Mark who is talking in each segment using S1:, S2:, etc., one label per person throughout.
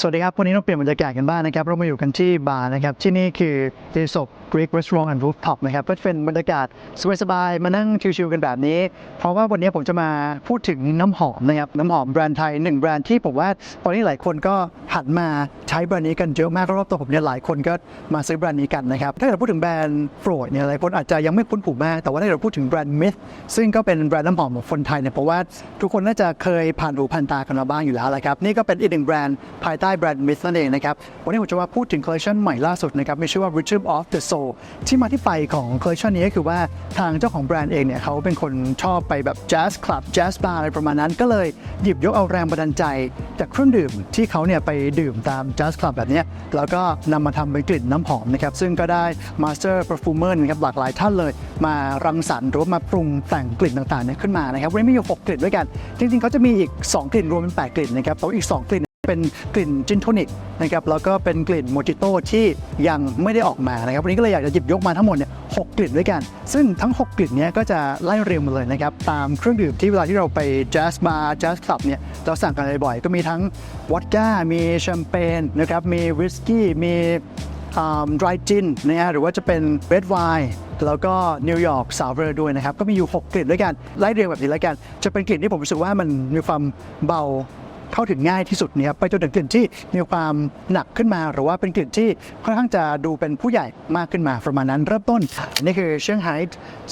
S1: สวัสดีครับ วันนี้เราเปลี่ยนบรรยากาศกันบ้างนะครับ เรามาอยู่กันที่บาร์นะครับ ที่นี่คือเ s ศ Greek Restaurant and Rooftop นะครับ ก็จะเป็นบรรยากาศสบายๆ มานั่งชิลๆกันแบบนี้ เพราะว่าวันนี้ผมจะมาพูดถึงน้ำหอมนะครับ น้ำหอมแบรนด์ไทยหนึ่งแบรนด์ที่ผมว่าตอนนี้หลายคนก็หันมาใช้แบรนด์นี้กันเยอะมากรอบตัวผมเนี่ยหลายคนก็มาซื้อแบรนด์นี้กันนะครับ ถ้าเกิดพูดถึงแบรนด์โปรดเนี่ยหลายคนอาจจะยังไม่คุ้นผูมาก แต่ว่าถ้าเกิดพูดถึงแบรนด์ Myth ซึ่งก็เป็นแบรนด์น้ำหอมของคนไทยเนี่ยเพราะว่าทุกคนน่าจะเคยผ่านหูผ่านตากันมาบ้างอยู่แล้วแหละครับ นี่ก็เป็นอีกหนึ่งแบรนด์ภายใต้แบรนด์ Myth นั่นเองนะครับ วันนี้ผมจะมาพูดถึงคอลเลคชันใหม่ล่าสุดนะครับ มีชื่อว่า Rhythm of the Soul ที่มาที่ไปของคอลเลคชันนี้ก็คือว่าทางเจ้าของแบรนด์เองเนี่ยเขาเป็นคนชอบไปแบบแจ๊สคลับแจ๊สบาร์อะไรประมาณนั้น ก็เลยหยิบยกเอาแรงบันดาลใจ จากเครื่องดื่มที่เขาเนี่ยไปดื่มตามแจ๊สคลับแบบนี้แล้วก็นำมาทำเป็นกลิ่นน้ำหอมนะครับซึ่งก็ได้มาสเตอร์ e r ฟูเมอร์นะครับหลากหลายท่านเลย มารังสรรค์หรือว่ามาปรุงแต่งกลิ่นต่างๆเนี่ยขึ้นมานะครับวันนี้มีอยู่6กลิ่นด้วยกัน จริงๆเขาจะมีอีก 2 กลิ่นรวมเป็น 8 กลิ่นนะครับแต่ว่าอีก 2 กลิ่น เป็นกลิ่นจินโทนิกนะครับแล้วก็เป็นกลิ่นโมจิโต้ที่ยังไม่ได้ออกมานะครับวันนี้ก็เลยอยากจะหยิบยกมาทั้งหมดเนี่ยหกกลิ่นด้วยกัน ซึ่งทั้ง 6 กลิ่นเนี้ยก็จะไล่เรียงมาเลยนะครับ ตามเครื่องดื่มที่เวลาที่เราไปแจ๊สบาร์แจ๊สคลับเนี่ยเราสั่งกันบ่อยๆก็มีทั้งวอดก้า มีแชมเปญนะครับมีวิสกี้มีดรายจินนะฮะหรือว่าจะเป็นเรดไวน์แล้วก็นิวยอร์กซาวเวอร์ด้วยนะครับ ก็มีอยู่ 6 กลิ่นด้วยกัน ไล่เรียงแบบนี้แล้วกัน จะเป็นกลิ่นที่ผมรู้สึกว่ามันมีความเบา เข้าถึงง่ายที่สุดเนี่ยไปจนถึงกลิ่นที่มีความหนักขึ้นมา หรือว่าเป็นกลิ่นที่ค่อนข้างจะดูเป็นผู้ใหญ่มากขึ้นมาประมาณนั้นเริ่มต้น นี่คือเชียงไฮ้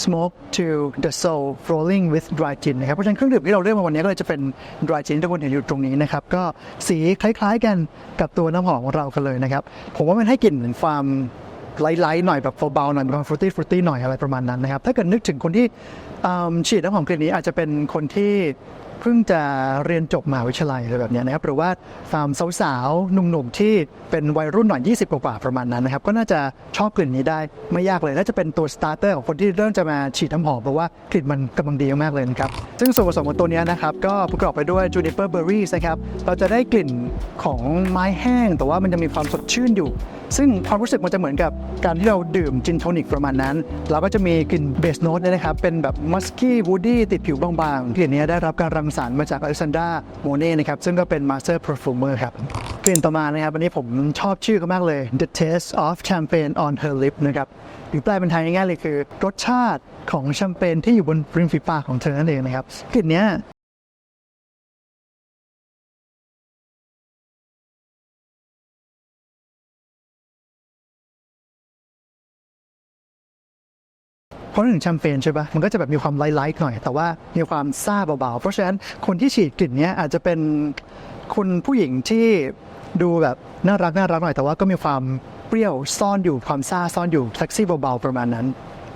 S1: smoke to the soul rolling with dry gin นะครับเพราะฉะนั้นเครื่องดื่มที่เราเลือกมาวันนี้ก็เลยจะเป็น dry gin ที่ทุกคนเห็นอยู่ตรงนี้นะครับก็สีคล้ายๆกันกับตัวน้ำหอมของเรากันเลยนะครับผมว่ามันให้กลิ่นเหมือนความไลท์ๆหน่อยแบบเบาๆหน่อยมีความฟรุตตี้ฟรุตตี้หน่อยอะไรประมาณนั้นนะครับถ้าเกิดนึกถึงคนที่ฉีดน้ำหอมกลิ่นนี้อาจจะเป็นคนที่ เพิ่งจะเรียนจบมหาวิทยาลัยอะไรแบบนี้นะครับหรือว่าตามสาวๆหนุ่มๆที่เป็นวัยรุ่นหน่อย 20 กว่าประมาณนั้นนะครับก็น่าจะชอบกลิ่นนี้ได้ไม่ยากเลยน่าจะเป็นตัวสตาร์เตอร์ของคนที่เริ่มจะมาฉีดน้ำหอมเพราะว่ากลิ่นมันกำลังดีมากเลยนะครับซึ่งส่วนผสมของตัวนี้นะครับก็ประกอบไปด้วย juniper berries นะครับเราจะได้กลิ่นของไม้แห้ง แต่ว่ามันจะมีความสดชื่นอยู่ ซึ่งความรู้สึกมันจะเหมือนกับการที่เราดื่มจินโทนิกประมาณนั้น เราก็จะมีกลิ่นเบสโน t เนี่ยนะครับ เป็นแบบมัสกี้วูดดี้ติดผิวบางๆกลิ่นนี้ได้รับการรังสรรค์มาจากอ l ล x ซ n นดราโมเน่นะครับ ซึ่งก็เป็นมาสเตอร์ e r ฟูเมอร์ครับกลิ่นต่อมานะครับวันนี้ผมชอบชื่อเขามากเลย The Taste of Champagne on Her Lip นะครับหรือแปลเป็นไทยง่ายๆเลยคือ รสชาติของแชมเปญที่อยู่บนริมฝีปากของเธอนั่นเองนะครับกลิ่นนี้ เพราะถึงแชมเปญใช่ปะมันก็จะแบบมีความไลท์ๆหน่อย แต่ว่ามีความซ่าเบาๆ เพราะฉะนั้นคนที่ฉีดกลิ่นเนี้ยอาจจะเป็นคุณผู้หญิงที่ดูแบบน่ารักน่ารักหน่อย แต่ว่าก็มีความเปรี้ยวซ่อนอยู่ความซ่าซ่อนอยู่เซ็กซี่เบาๆประมาณนั้น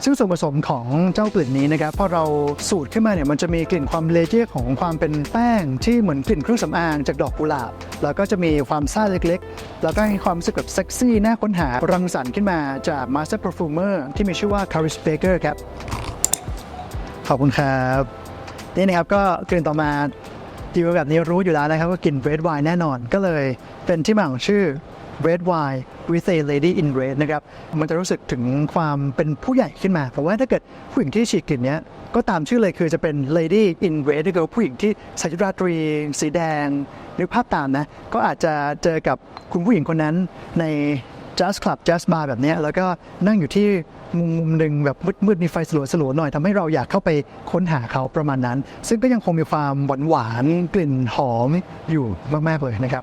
S1: ซึ่งส่วนผสมของเจ้ากลิ่นนี้นะครับพอเราสูดขึ้นมาเนี่ยมันจะมีกลิ่นความเลเยอร์ของความเป็นแป้งที่เหมือนกลิ่นเครื่องสำอางจากดอกกุหลาบ แล้วก็จะมีความซ่าเล็กๆ แล้วก็มีความรู้สึกแบบเซ็กซี่น่าค้นหารังสรรค์ขึ้นมาจาก Master Perfumer ที่มีชื่อว่า Caris Baker ครับ ขอบคุณครับนี่นะครับก็กลิ่นต่อมาดีลแบบนี้รู้อยู่แล้วนะครับว่ากลิ่น red wine แน่นอนก็เลยเป็นที่มาของชื่อ red wine with a lady in red นะครับ มันจะรู้สึกถึงความเป็นผู้ใหญ่ขึ้นมาเพราะว่าถ้าเกิดผู้หญิงที่ฉีดกลิ่นนี้ก็ตามชื่อเลยคือจะเป็น lady in red ก็คือผู้หญิงที่ใส่ชุดราตรี สีแดงนึกภาพตามนะ ก็อาจจะเจอกับคุณผู้หญิงคนนั้นใน Jazz Club Jazz Bar แบบนี้แล้วก็นั่งอยู่ที่มุมมุมหนึ่งแบบมืดๆมีไฟสลัวๆหน่อยทำให้เราอยากเข้าไปค้นหาเขาประมาณนั้น ซึ่งก็ยังคงมีความหวานหวานๆกลิ่นหอมอยู่มากๆเลยนะครับ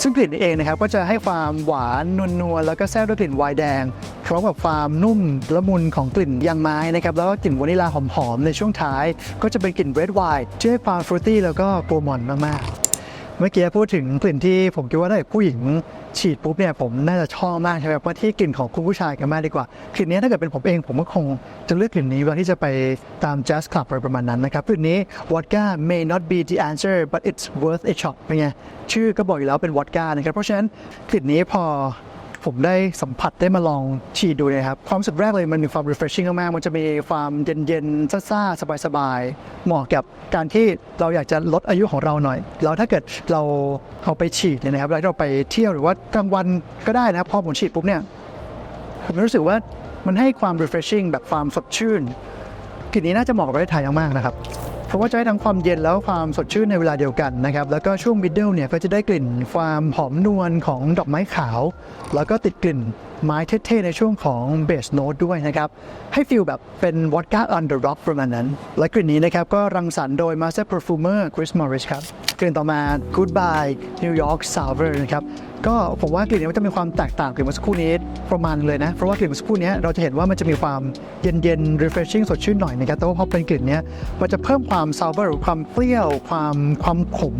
S1: ซึ่งกลิ่นนี้เองนะครับก็จะให้ความหวานนวลๆแล้วก็แทรกด้วยกลิ่นไวน์แดงพร้อมกับความนุ่มละมุนของกลิ่นยางไม้นะครับแล้วก็กลิ่นวานิลาหอมๆในช่วงท้าย ก็จะเป็นกลิ่นเรดไวน์ที่ให้ความฟรุตตี้แล้วก็โปรมอนมากๆ เมื่อกี้พูดถึงกลิ่นที่ผมคิดว่าถ้าเกิดผู้หญิงฉีดปุ๊บเนี่ยผมน่าจะชอบมากใช่ไหมครับว่าที่กลิ่นของคุณผู้ชายกันมากดีกว่ากลิ่นนี้ถ้าเกิดเป็นผมเองผมก็คงจะเลือกกลิ่นนี้เวลาที่จะไปตามแจ๊สคลับอะไรประมาณนั้นนะครับกลิ่นนี้ Vodka may not be the answer but it's worth a shot เป็นไงชื่อก็บอกอยู่แล้วเป็นวอดก้านะครับเพราะฉะนั้นกลิ่นนี้พอ ผมได้สัมผัสได้มาลองฉีดดูนะครับ ความรู้สึกแรกเลยมันมีความ refreshing มากๆมันจะมีความเย็นๆซ่าๆสบายๆ เหมาะกับการที่เราอยากจะลดอายุของเราหน่อย แล้วถ้าเกิดเราเอาไปฉีดเนี่ยนะครับแล้วเราไปเที่ยวหรือว่ากลางวันก็ได้นะครับพอผมฉีดปุ๊บเนี่ยผมรู้สึกว่ามันให้ความ refreshing แบบความสดชื่นกลิ่นนี้น่าจะเหมาะกับประเทศไทยมากๆนะครับ เพราะว่าจะให้ทั้งความเย็นแล้วความสดชื่นในเวลาเดียวกันนะครับ แล้วก็ช่วงมิดเดิลเนี่ยก็จะได้กลิ่นความหอมนวลของดอกไม้ขาว แล้วก็ติดกลิ่นไม้เท่ๆในช่วงของเบสโน e ด้วยนะครับ ให้ฟีลแบบเป็นวอดก้าอันเดอร์ร็อกประมาณนั้น และกลิ่นนี้นะครับ ก็รังสรรค์โดย Master Perfumer Chris Morris ครับ กลิ่นต่อมา Goodbye New York Sour นะครับก็ผมว่ากลิ่นนี้มันจะมีความแตกต่างกลิ่นเมื่อสักครู่นี้ประมาณเลยนะเพราะว่ากลิ่นเมื่อสักครู่นี้เราจะเห็นว่ามันจะมีความเย็นๆ refreshing สดชื่นหน่อยนะครับแต่ว่าพอเป็นกลิ่นนี้มันจะเพิ่มความ sour หรือความเปรี้ยว ความความขม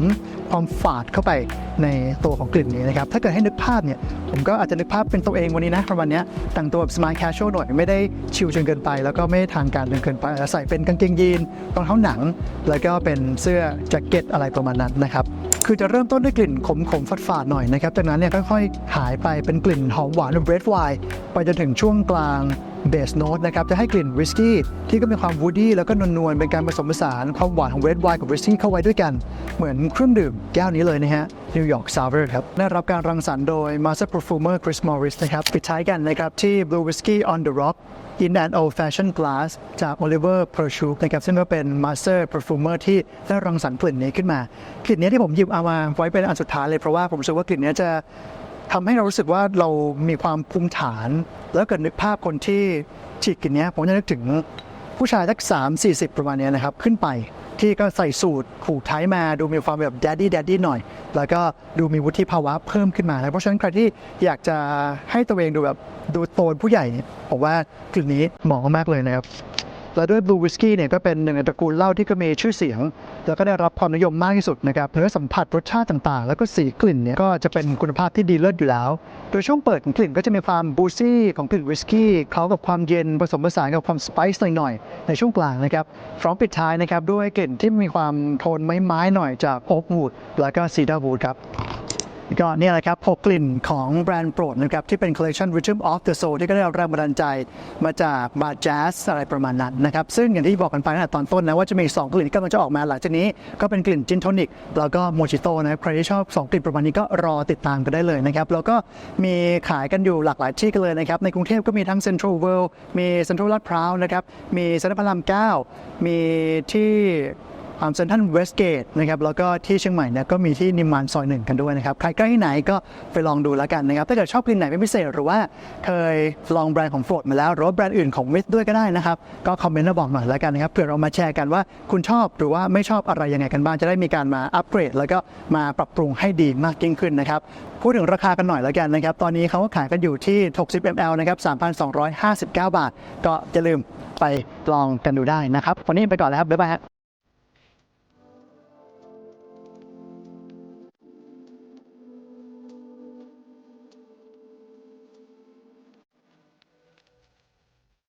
S1: ความฝาดเข้าไปในตัวของกลิ่นนี้นะครับถ้าเกิดให้นึกภาพเนี่ยผมก็อาจจะนึกภาพเป็นตัวเองวันนี้นะประมาณนี้แต่งตัวแบบ smart casual หน่อยไม่ได้ชิลจนเกินไป แล้วก็ไม่ทางการจนเกินไปใส่เป็นกางเกงยีนรองเท้าหนัง แล้วก็เป็นเสื้อแจ็คเก็ตอะไรประมาณนั้นนะครับ คือจะเริ่มต้นด้วยกลิ่นขมขมๆฝาดหน่อยนะครับจากนั้นเนี่ยค่อยๆหายไปเป็นกลิ่นหอมหวานแบบเบรดไวน์ไปจนถึงช่วงกลางเบสโน e นะครับจะให้กลิ่นวิสกี้ที่ก็มีความวูดดี้แล้วก็นวลๆเป็นการผสมผสานความหวานของเรดไวน์กับวิสกี้เข้าไว้ด้วยกัน เหมือนเครื่องดื่มแก้วนี้เลยนะฮะ New York Sour ครับ ได้รับการรังสรรค์โดย Master Perfumer Chris Morris นะครับ ปิดท้ายกันนะครับ ที่ Blue Whiskey on the Rock in an old fashioned glass จาก Oliver p e r c h u k นะครับซึ่งก็เป็น Master Perfumer ที่ได้รังสรรค์กลิ่นนี้ขึ้นมากลิ่นนี้ที่ผมหยิบเอามาไว้เป็นอันสุดท้ายเลยเพราะว่าผมรู้สึกว่ากลิ่นนี้จะ ทำให้เรารู้สึกว่าเรามีความภูมิฐาน แล้วเกิดนึกภาพคนที่ฉีดกลิ่นนี้ผมจะนึกถึงผู้ชายสัก3 40ประมาณเนี้ยนะครับ ขึ้นไปที่ก็ใส่สูตรผูกไทยมาดูมีความแบบ daddy daddy หน่อย แล้วก็ดูมีวุฒิภาวะเพิ่มขึ้นมานะเพราะฉะนั้นใครที่อยากจะให้ตัวเองดูแบบดูโตนผู้ใหญ่ ผมว่ากลิ่นนี้เหมาะมากเลยนะครับ และด้วย Blue Whisky เนี่ยก็เป็นหนึ่งในตระกูลเหล้าที่ก็มีชื่อเสียง แล้วก็ได้รับความนิยมมากที่สุดนะครับเนื้อสัมผัสรสชาติต่างๆ แล้วก็สีกลิ่นเนี่ยก็จะเป็นคุณภาพที่ดีเลิศอยู่แล้ว โดยช่วงเปิดของกลิ่นก็จะมีความบูซี่ของกลิ่นวิสกี้เคล้ากับความเย็นผสมผสานกับความสไปซ์หน่อยๆในช่วงกลางนะครับพร้อมปิดท้ายนะครับด้วยกลิ่นที่มีความโทนไม้ๆหน่อยจากโอ๊กวูดแล้วก็ซีดาร์วูดครับ ก็เนี่ยแหละครับหกกลิ่นของแบรนด์โปรดนะครับ ที่เป็น collection Rhythm of the Soul ที่ก็ได้รับแรงบันดาลใจมาจากบาร์แจ๊สอะไรประมาณนั้นนะครับ ซึ่งอย่างที่บอกกันไปตั้งแต่ตอนต้นนะ ว่าจะมี 2 กลิ่นที่กำลังจะออกมาหลังจากนี้ก็เป็นกลิ่นจินโทนิกแล้วก็โมจิโต้นะครับใครที่ชอบ 2 กลิ่นประมาณนี้ก็รอติดตามกันได้เลยนะครับ แล้วก็มีขายกันอยู่หลากหลายที่กันเลยนะครับ ในกรุงเทพก็มีทั้ง Central World มี Central ลาดพร้าวนะครับมีเซ็นทรัลพระราม9มีที่ เซ็นทรัลเวสเกตนะครับแล้วก็ที่เชียงใหม่เนี่ยก็มีที่นิมมานซอยหนึ่งกันด้วยนะครับใครใกล้ที่ไหนก็ไปลองดูแล้วกันนะครับถ้าเกิดชอบกลิ่นไหนเป็นพิเศษหรือว่าเคยลองแบรนด์ของโฟร์ดมาแล้วหรือว่าแบรนด์อื่นของวิทด้วยก็ได้นะครับก็คอมเมนต์มาบอกหน่อยแล้วกันนะครับเผื่อเรามาแชร์กันว่าคุณชอบหรือว่าไม่ชอบอะไรยังไงกันบ้างจะได้มีการมาอัปเกรด แล้วก็มาปรับปรุงให้ดีมากยิ่งขึ้นนะครับพูดถึงราคากันหน่อยแล้วกันนะครับตอนนี้เขาก็ขายกันอยู่ที่ 60 ml นะครับ3,259 บาท ก็อย่าลืมไปลองกันดูได้นะครับวันนี้ไปก่อนแล้วครับบ๊ายบายฮะ